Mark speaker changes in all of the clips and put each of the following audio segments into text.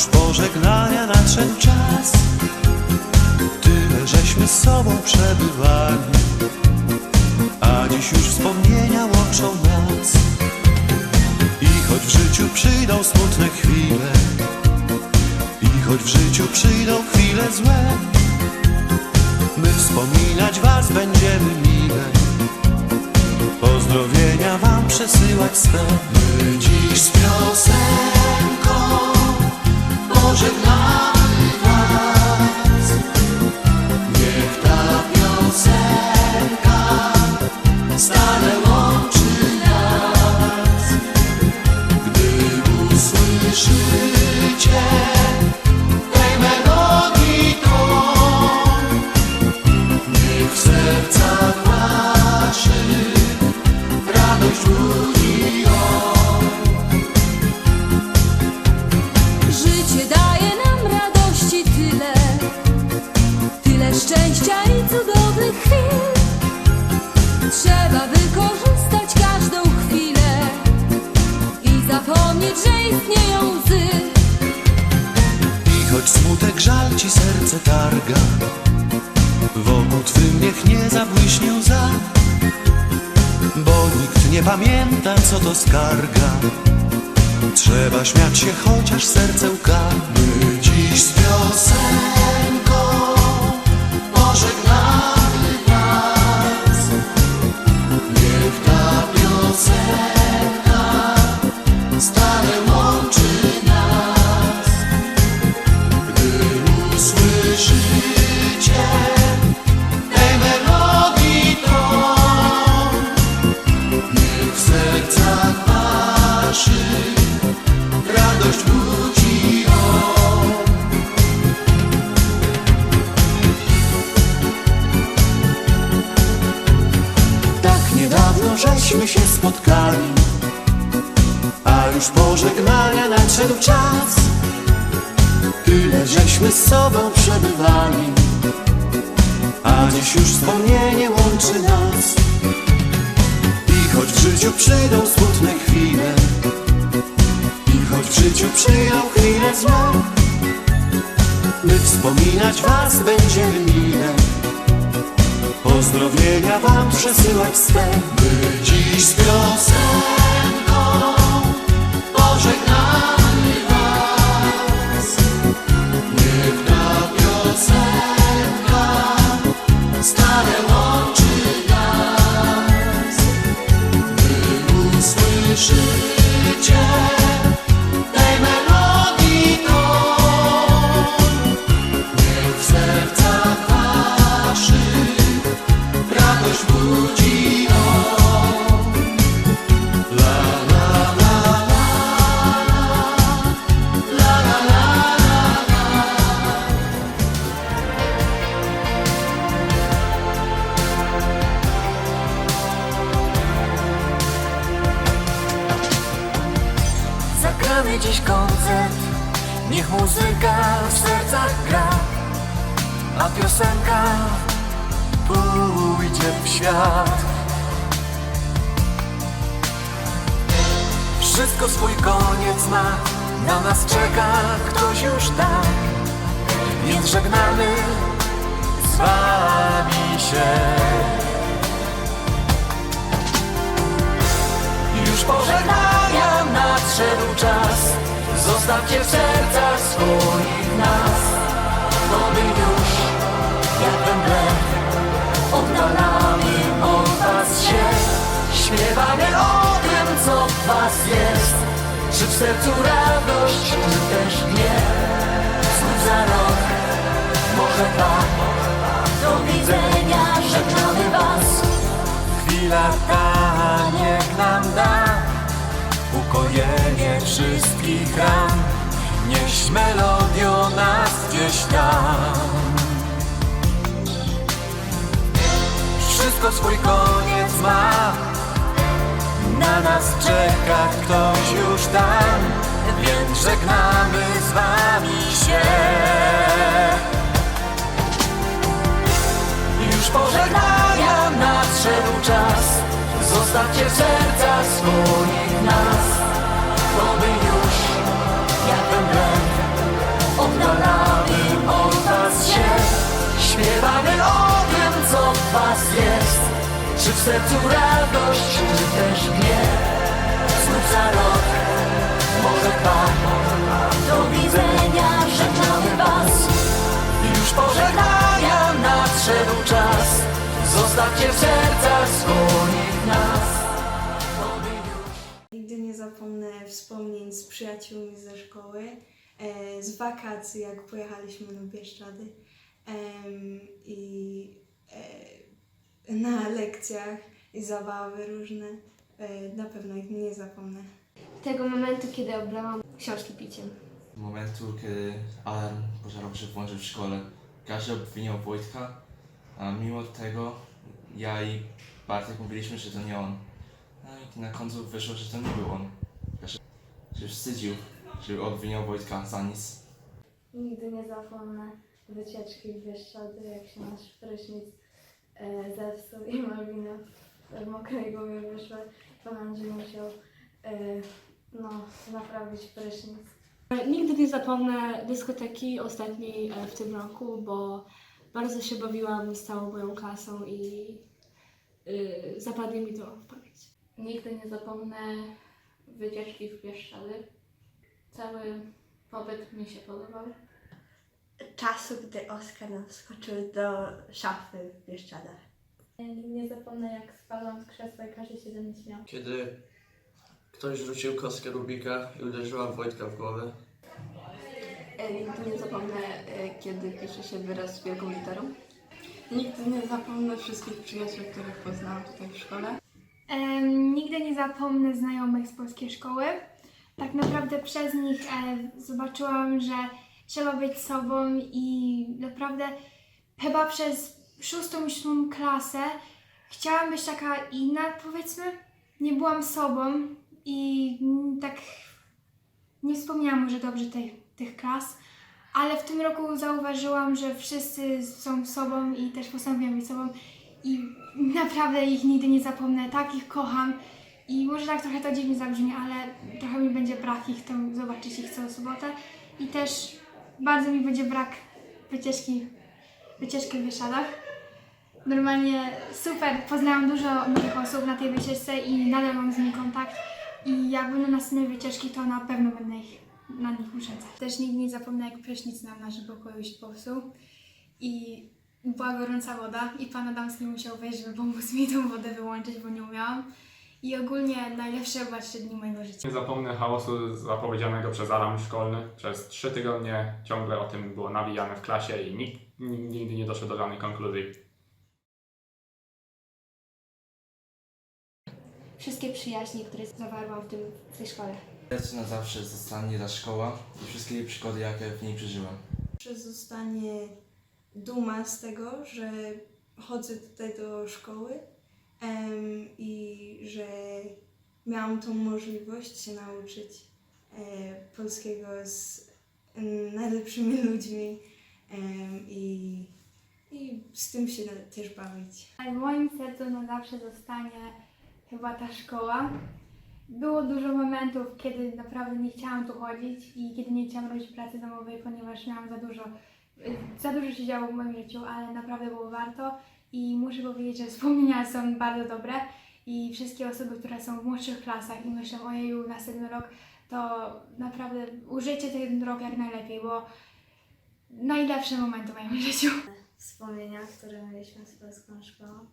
Speaker 1: już pożegnania nadszedł czas. Tyle żeśmy z sobą przebywali. A dziś już wspomnienia łączą nas I choć w życiu przyjdą smutne chwile I choć w życiu przyjdą chwile złe My wspominać was będziemy mile. Pozdrowienia wam przesyłać swe. My dziś z piosenką pożegnamy was ci serce targa Wokół twym niech nie zabłyśnie łza Bo nikt nie pamięta co to skarga. Trzeba śmiać się chociaż serce łka My dziś z piosenką już pożegnania nadszedł czas. Tyle żeśmy z sobą przebywali A dziś już wspomnienie łączy nas I choć w życiu przyjdą smutne chwile I choć w życiu przyjdą chwile złe My wspominać was będziemy mile Pozdrowienia wam przesyłać swe My dziś z piosenką
Speaker 2: Na nas czeka ktoś już tam Więc żegnamy. Z wami się. Już pożegnania nadszedł czas. Zostawcie w sercach swoich nas. Bo my już jak blef Oddalamy od was się. Śpiewamy o tym co w was jest Czy w sercu radość, czy też gniew Znów za rok, może dwa Do widzenia, żegnamy was Chwila ta niech nam da ukojenie wszystkich ran. Nieś melodio nas gdzieś tam. Wszystko swój koniec ma, na nas czeka ktoś już tam, więc żegnamy z wami się. Już pożegnania nadszedł czas Zostawcie w swoich nas to my już jak lęk oddalamy od was się Śpiewamy o Czy w sercu radość, czy też gniew? Znów za rok, może dwa. Do widzenia, żegnamy was. Już pożegnania nadszedł czas. Zostawcie w sercach swoich nas.
Speaker 3: Nigdy nie zapomnę wspomnień z przyjaciółmi ze szkoły, e, z wakacji, jak pojechaliśmy na Bieszczady. I e, na lekcjach i zabawy różne. E, na pewno ich nie zapomnę.
Speaker 4: tego momentu, kiedy oblałam książki piciem.
Speaker 5: momentu, kiedy alarm pożarowy się włączył w szkole. Każdy obwiniał Wojtka, a mimo tego ja i Bartek mówiliśmy, że to nie on. No i na końcu wyszło, że to nie był on. Że się wstydził, że obwiniał Wojtka za nic.
Speaker 4: Nigdy nie zapomnę wycieczki w Bieszczady, jak się nasz prysznic e, zepsuł i Malwina w mokrej głowie wyszła. Pan Andrzej musiał e, no, naprawić prysznic.
Speaker 6: Nigdy nie zapomnę dyskoteki ostatniej e, w tym roku, bo bardzo się bawiłam z całą moją klasą i y, zapadnie mi to w pamięć.
Speaker 7: Nigdy nie zapomnę wycieczki w Bieszczady. Cały pobyt mi się podobał.
Speaker 8: Czasu, gdy Oskar nam wskoczył do szafy w Bieszczadach.
Speaker 7: Nigdy nie zapomnę, jak spadłam z krzesła i każdy się ze mnie śmiał.
Speaker 9: Kiedy ktoś rzucił kostkę Rubika i uderzyła Wojtka w głowę.
Speaker 10: Nigdy nie zapomnę, e, kiedy pisze się wyraz wielką literą.
Speaker 8: Nigdy nie zapomnę wszystkich przyjaciół, których poznałam tutaj w szkole.
Speaker 11: Em, nigdy nie zapomnę znajomych z polskiej szkoły. Tak naprawdę przez nich e, zobaczyłam, że trzeba być sobą i naprawdę chyba przez szóstą i siódmą klasę chciałam być taka inna, powiedzmy. Nie byłam sobą i tak nie wspomniałam może dobrze tej, tych klas, ale w tym roku zauważyłam, że wszyscy są sobą i też postanowiłam być sobą i naprawdę ich nigdy nie zapomnę, tak ich kocham i może tak trochę to dziwnie zabrzmi, ale trochę mi będzie brak ich, to zobaczyć ich co sobotę i też bardzo mi będzie brak wycieczki, wycieczki w Bieszczadach. Normalnie super, poznałam dużo nowych osób na tej wycieczce i nadal mam z nimi kontakt i jak będą następne wycieczki, to na pewno będę ich, na nich uczęcać. Też nigdy nie zapomnę, jak prysznic nam w naszym pokoju się popsuł i była gorąca woda i pan Adamski musiał wejść, żeby pomóc mi tą wodę wyłączyć, bo nie umiałam. I ogólnie najlepsze chyba trzy dni mojego życia.
Speaker 12: Nie zapomnę chaosu zapowiedzianego przez alarm szkolny. Przez trzy tygodnie ciągle o tym było nawijane w klasie i nikt nigdy nie doszedł do żadnej konkluzji.
Speaker 4: Wszystkie przyjaźnie, które zawarłam w, tym, w tej szkole.
Speaker 5: Sercu na zawsze zostanie ta szkoła i wszystkie jej przygody, jakie w niej przeżyłem.
Speaker 3: Że zostanie duma z tego, że chodzę tutaj do szkoły i że miałam tą możliwość się nauczyć e, polskiego z najlepszymi ludźmi i, i z tym się też bawić.
Speaker 11: Ale w moim sercu na zawsze zostanie chyba ta szkoła. Było dużo momentów, kiedy naprawdę nie chciałam tu chodzić i kiedy nie chciałam robić pracy domowej, ponieważ miałam za dużo, za dużo się działo w moim życiu, ale naprawdę było warto i muszę powiedzieć, że wspomnienia są bardzo dobre i wszystkie osoby, które są w młodszych klasach i myślą, ojeju, następny rok, to naprawdę użyjcie ten rok jak najlepiej, bo najlepsze momenty w moim życiu.
Speaker 4: Wspomnienia, które mieliśmy z polską szkołą.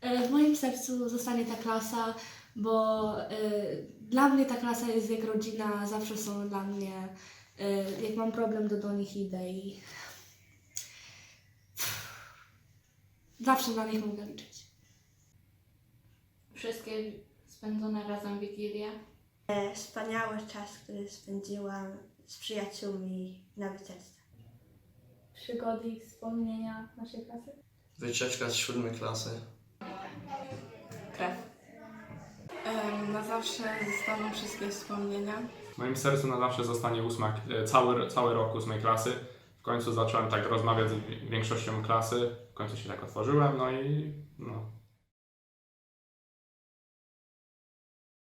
Speaker 6: E, W moim sercu zostanie ta klasa, bo e, dla mnie ta klasa jest jak rodzina, zawsze są dla mnie. E, Jak mam problem, to do nich idę i zawsze na nich mogę liczyć.
Speaker 7: Wszystkie spędzone razem Wigilie.
Speaker 8: Wspaniały czas, który spędziłam z przyjaciółmi na wycieczce.
Speaker 7: Przygody i wspomnienia naszej klasy.
Speaker 9: Wycieczka z siódmej klasy.
Speaker 10: Krew.
Speaker 8: na zawsze zostaną wszystkie wspomnienia.
Speaker 12: Moim sercu na zawsze zostanie ósma, e, cały, cały rok ósmej klasy. W końcu zacząłem tak rozmawiać z wi- większością klasy, w końcu się tak otworzyłem, no i no,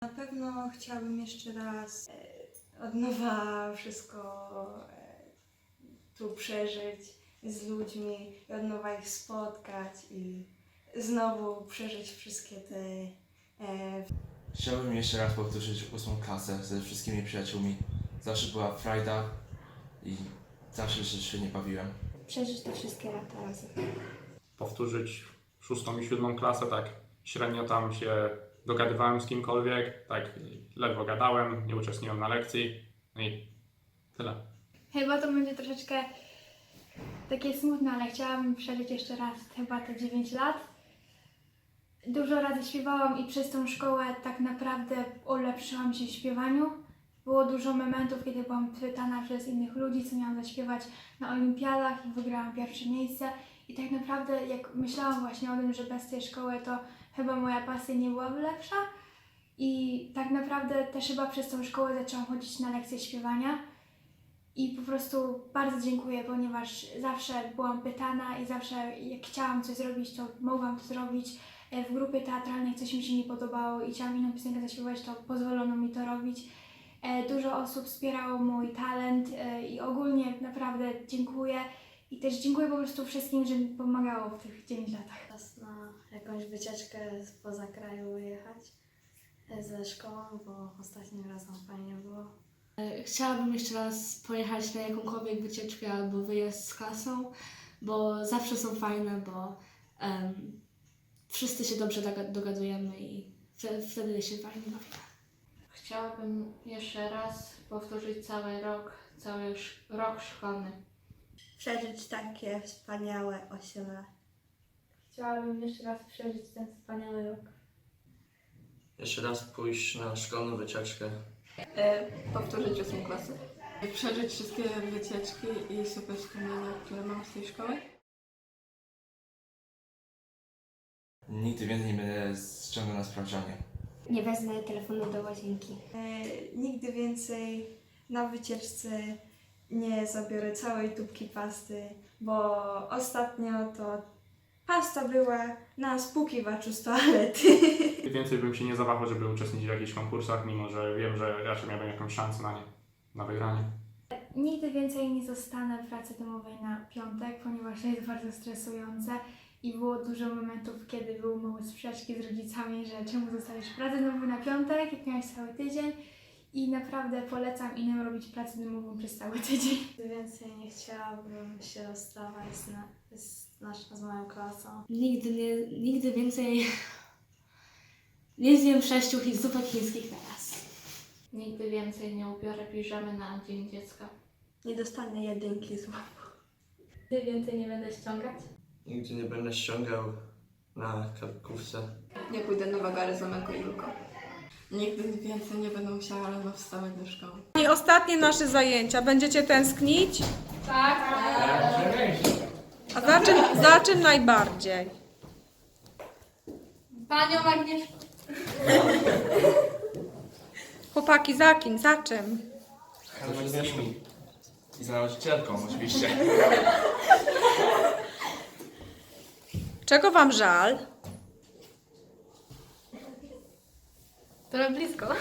Speaker 3: Na pewno No, chciałabym jeszcze raz e, od nowa wszystko e, tu przeżyć z ludźmi, od nowa ich spotkać i znowu przeżyć wszystkie te
Speaker 5: Chciałbym jeszcze raz powtórzyć ósmą klasę ze wszystkimi przyjaciółmi. Zawsze była frajda i zawsze się świetnie bawiłem.
Speaker 4: Przeżyć te wszystkie lata razem.
Speaker 12: Powtórzyć szóstą i siódmą klasę, tak średnio tam się dogadywałem z kimkolwiek, tak ledwo gadałem, nie uczestniczyłem na lekcji no i tyle.
Speaker 11: Chyba to będzie troszeczkę takie smutne, ale chciałabym przeżyć jeszcze raz chyba te 9 lat. Dużo razy śpiewałam i przez tą szkołę tak naprawdę ulepszyłam się w śpiewaniu. Było dużo momentów, kiedy byłam pytana przez innych ludzi, co miałam zaśpiewać na olimpiadach i wygrałam pierwsze miejsce. I tak naprawdę jak myślałam właśnie o tym, że bez tej szkoły to chyba moja pasja nie byłaby lepsza. I tak naprawdę też chyba przez tą szkołę zaczęłam chodzić na lekcje śpiewania. I po prostu bardzo dziękuję, ponieważ zawsze byłam pytana i zawsze jak chciałam coś zrobić, to mogłam to zrobić. E, W grupie teatralnej coś mi się nie podobało i chciałam inną piosenkę zaśpiewać, to pozwolono mi to robić. E, Dużo osób wspierało mój talent e, i ogólnie naprawdę dziękuję. I też dziękuję po prostu wszystkim, że mi pomagało w tych 9 latach.
Speaker 4: Czas na jakąś wycieczkę poza kraju wyjechać ze szkołą, bo ostatnim razem fajnie było.
Speaker 6: Chciałabym jeszcze raz pojechać na jakąkolwiek wycieczkę albo wyjazd z klasą, bo zawsze są fajne, bo em, wszyscy się dobrze doga- dogadujemy i wtedy, się fajnie bawimy.
Speaker 7: Chciałabym jeszcze raz powtórzyć cały rok, cały sz- rok szkolny.
Speaker 8: Przeżyć takie wspaniałe 8 lat.
Speaker 4: Chciałabym jeszcze raz przeżyć ten wspaniały rok.
Speaker 9: Jeszcze raz pójść na szkolną wycieczkę.
Speaker 10: E, powtórzyć ósmą klasę. Przeżyć wszystkie wycieczki i super wspomnienia, które mam z tej szkoły.
Speaker 5: Nigdy więcej nie będę ściągał na sprawdzianie.
Speaker 4: Nie wezmę telefonu do łazienki.
Speaker 3: E, nigdy więcej na wycieczce nie zabiorę całej tubki pasty, bo ostatnio to pasta była na spłukiwaczu z toalety.
Speaker 12: Więcej bym się nie zawahał, żeby uczestniczyć w jakichś konkursach, mimo że wiem, że raczej miałbym jakąś szansę na nie, na wygranie.
Speaker 11: Nigdy więcej nie zostanę w pracy domowej na piątek, ponieważ to jest bardzo stresujące i było dużo momentów, kiedy były małe sprzeczki z rodzicami, że czemu zostawisz pracę domową na piątek, jak miałeś cały tydzień i naprawdę polecam innym robić pracę domową przez cały tydzień.
Speaker 4: Więcej nie chciałabym się rozstawać z, na, z, naszą, z moją klasą.
Speaker 6: Nigdy, nie, nigdy więcej nie zjem sześciu chi- zupek chińskich na raz.
Speaker 7: Nigdy więcej nie ubiorę piżamy na Dzień Dziecka.
Speaker 8: Nie dostanę jedynki z łapu.
Speaker 4: Nigdy więcej nie będę ściągać.
Speaker 9: Nigdy nie będę ściągał na kartkówce.
Speaker 10: Nie pójdę na wagary z Amelką i. Nigdy więcej nie będę musiała rano wstawać do szkoły.
Speaker 13: I ostatnie nasze zajęcia. Będziecie tęsknić? Tak. A za czym, za czym najbardziej?
Speaker 4: Panią Agnieszko.
Speaker 13: Chłopaki, za kim? Za czym?
Speaker 5: Ze wszystkimi. I za nauczycielką oczywiście.
Speaker 13: Czego wam żal?
Speaker 4: Trochę blisko.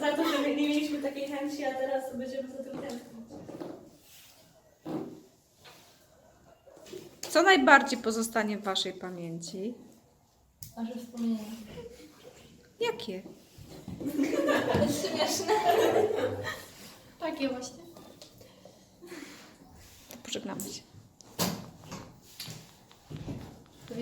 Speaker 6: Za to, że nie mieliśmy takiej chęci, a teraz będziemy za tym tęsknić.
Speaker 13: Co najbardziej pozostanie w waszej pamięci?
Speaker 4: Nasze wspomnienia.
Speaker 13: Jakie?
Speaker 4: Śmieszne. Takie właśnie.
Speaker 13: To pożegnamy się.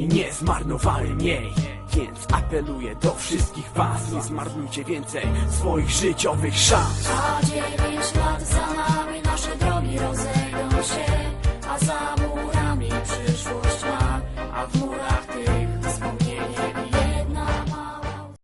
Speaker 14: i nie zmarnowałem jej. Więc apeluję do wszystkich was Nie zmarnujcie więcej swoich życiowych szans.
Speaker 15: A dziewięć lat za nami nasze drogi rozejdą się A za murami przyszłość ma, a w murach